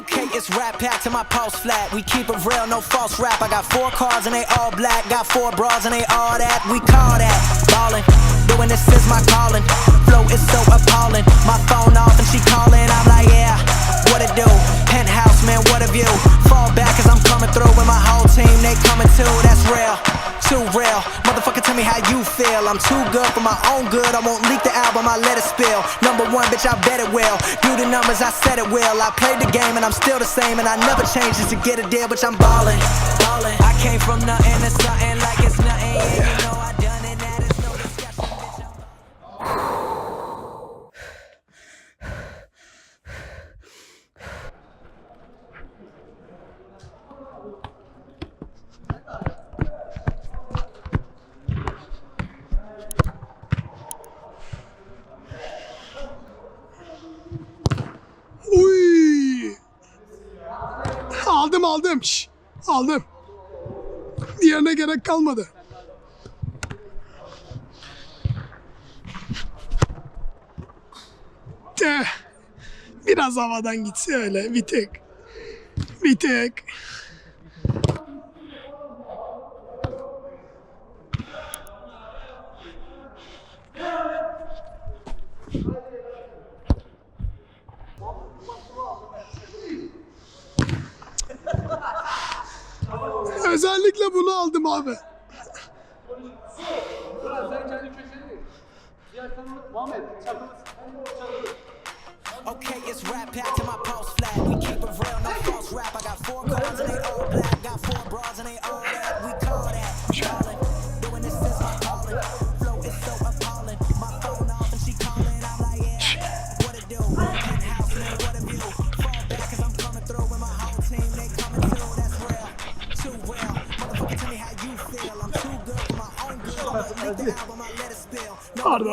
Okay, it's rap pack to my pulse flat. We keep it real, no false rap. I got four cars and they all black. Got four bras and they all that. We call that ballin'. Doing this is my calling. Flow is so appalling. My I'm too good for my own good. I won't leak the album, I let it spill. Number one, bitch, I bet it will. Do the numbers, I said it will. I played the game and I'm still the same. And I never change just to get a deal, bitch, I'm ballin'. ballin'. I came from nothing to something like it's nothing. Yeah, Aldım aldım. Şş, aldım. Diğerine gerek kalmadı. De. Biraz havadan gitse öyle bir tek. Bir tek. Özellikle bunu aldım abi.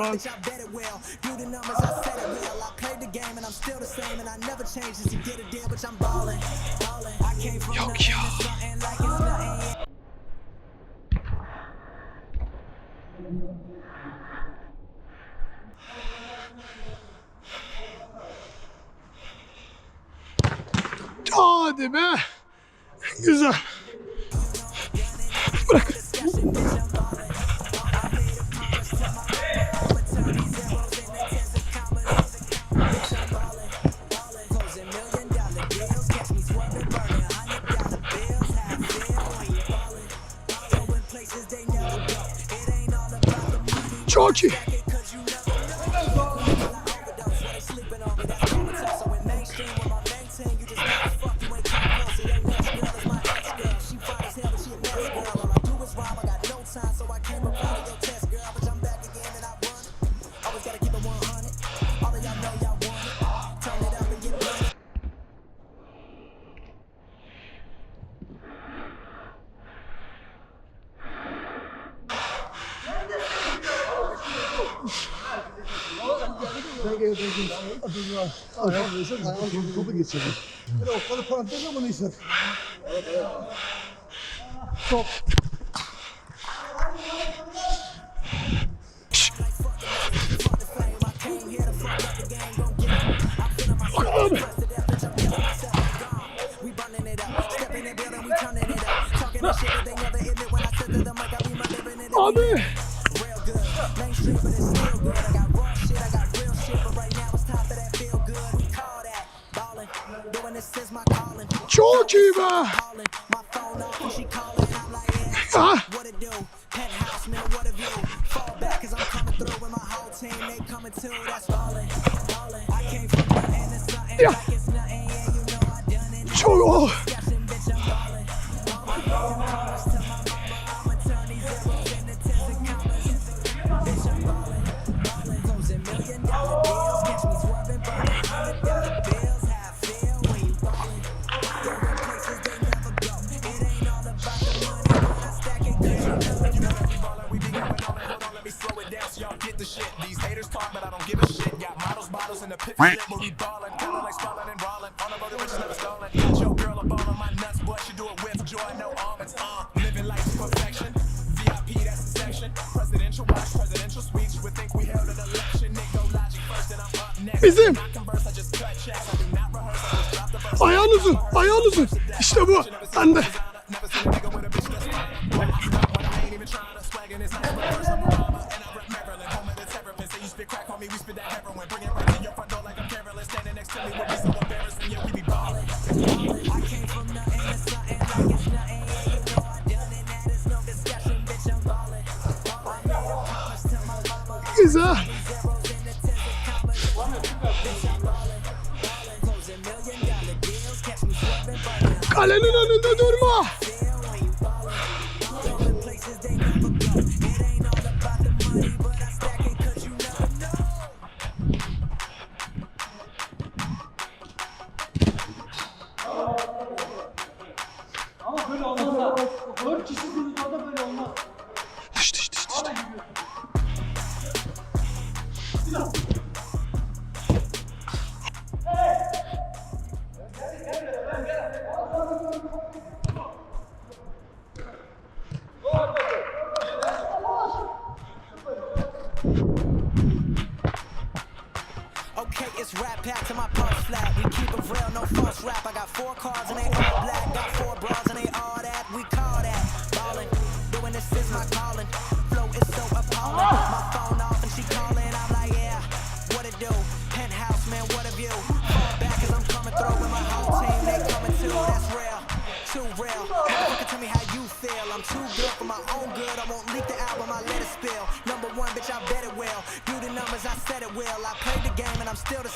Like it's nothing. Hadi be. Güzel. Bırak. Çok geçirdi. Böyle okkalı panterle bunu işler. Top. Abi. Yeah, Ah. what view. Fall back, cause I'm coming through with my whole team, they coming too, that's be ballin', kinda like sprawlin' and rollin'. All about the riches never stolen. Hit your girl up all on my nuts, but she do it with joy, no almonds. Uh, living life to perfection. VIP, that's the section. Presidential watch, presidential speech. You think we held an election. Nick, no logic first, and I'm up next. Bizim. I Ayağınızın, ayağınızın. İşte bu. Ben de. spit crack on me, we spit that heroin. Bring it right to your front door like I'm careless. Standing next to me would be so embarrassing. Yeah, we be ballin'. I came from nothing, it's nothing like it's nothing. Yeah, you know I done it. That is no discussion, bitch. I'm ballin'. I made a promise to my mama. Güzel. Kalenin önünde durma.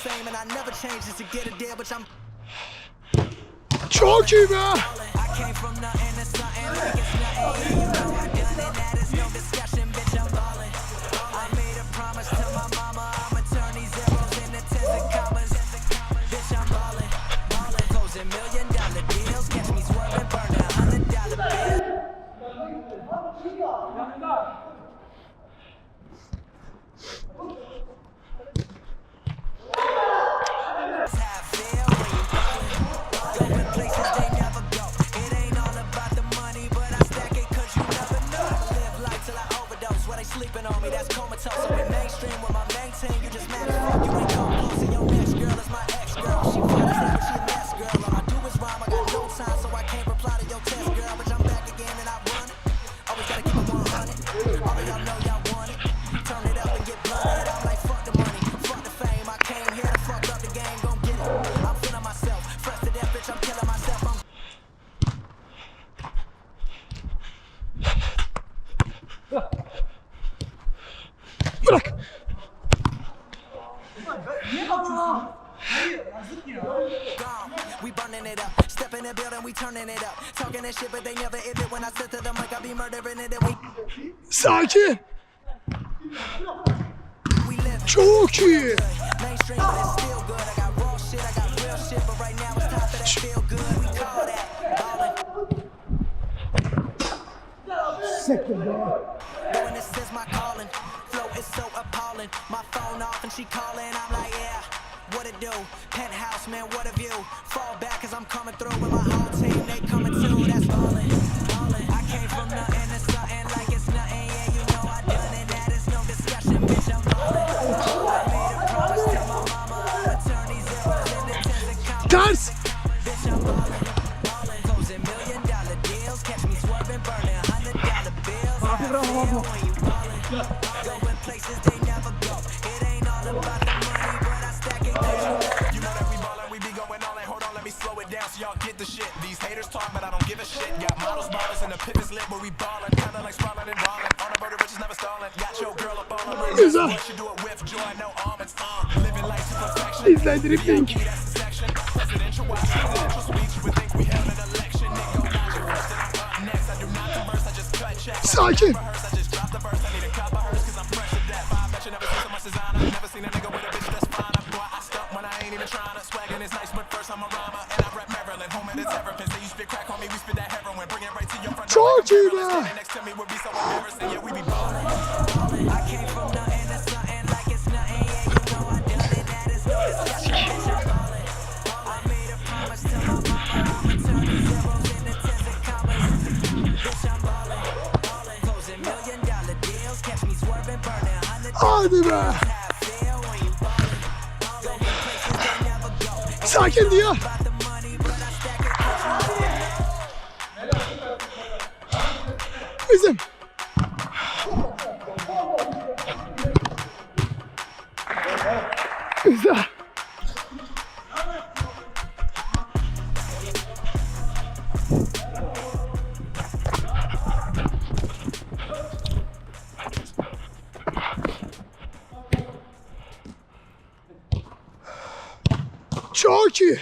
same, and I never changes to get a deal, but I'm. Georgie, man! I came from nothing, nothing. You know I done it, that is no discussion, bitch, I'm. I made a promise to my mama, I'ma tens and commas. Bitch, I'm closing million dollar deals. Catch me a hundred dollar bill. You. it up. Talking that shit, but they never if it when I said to them like I be murdering it and we Sakin. Çok iyi. Second dog. Doing this is my calling. Flow is so appalling. My phone off and she calling. I'm like, yeah do. Penthouse, man, what a view. Fall back cause I'm coming through with my whole team. They coming too, that's ballin'. I came from nothing to something like it's nothing. Yeah, you know I done it. That is no discussion, bitch. I'm ballin'. I made a promise to my mama. Guys! I'm in Güzel. İzle drifting. Sakin. Georgina. Hadi be. Sakin diyor. Güzel. Charge iyi.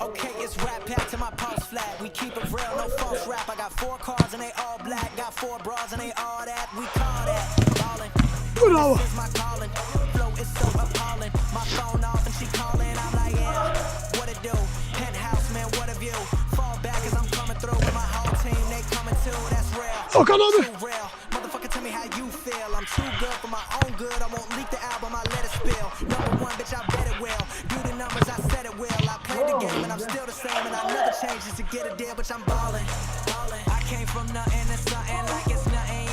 Okay, it's rap pack to my pulse flat. We keep it real, no false rap. I got four cars and they all black. Got four bras and they all that. We call that. Good hour. Fuck another. Motherfucker, tell me how you feel. I'm too good for my own good. I won't leak the album. I let it spill. Number one, bitch, I bet it will. Do the numbers, I said it will. I played the game and I'm still the same. And I never changes to get a deal, but I'm ballin'. ballin'. I came from nothing to something like it's nothing.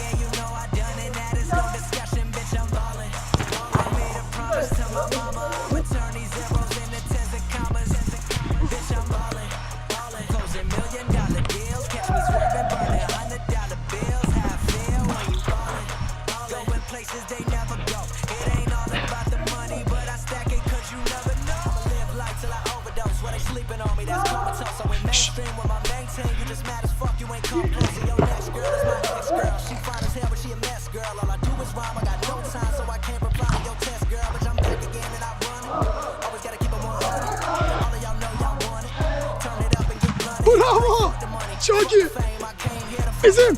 Bitch, I'm ballin', ballin'. Closing million dollar deals. Catch me swerving, hundred dollar bills. Feel when you ballin', ballin'. Going places they never go. It ain't all about the money, but I stack you never know. I live I overdose. They sleeping on me, that's comatose. so went mainstream when my maintain. You just mad as fuck, you ain't complex. Şaki. Bizim.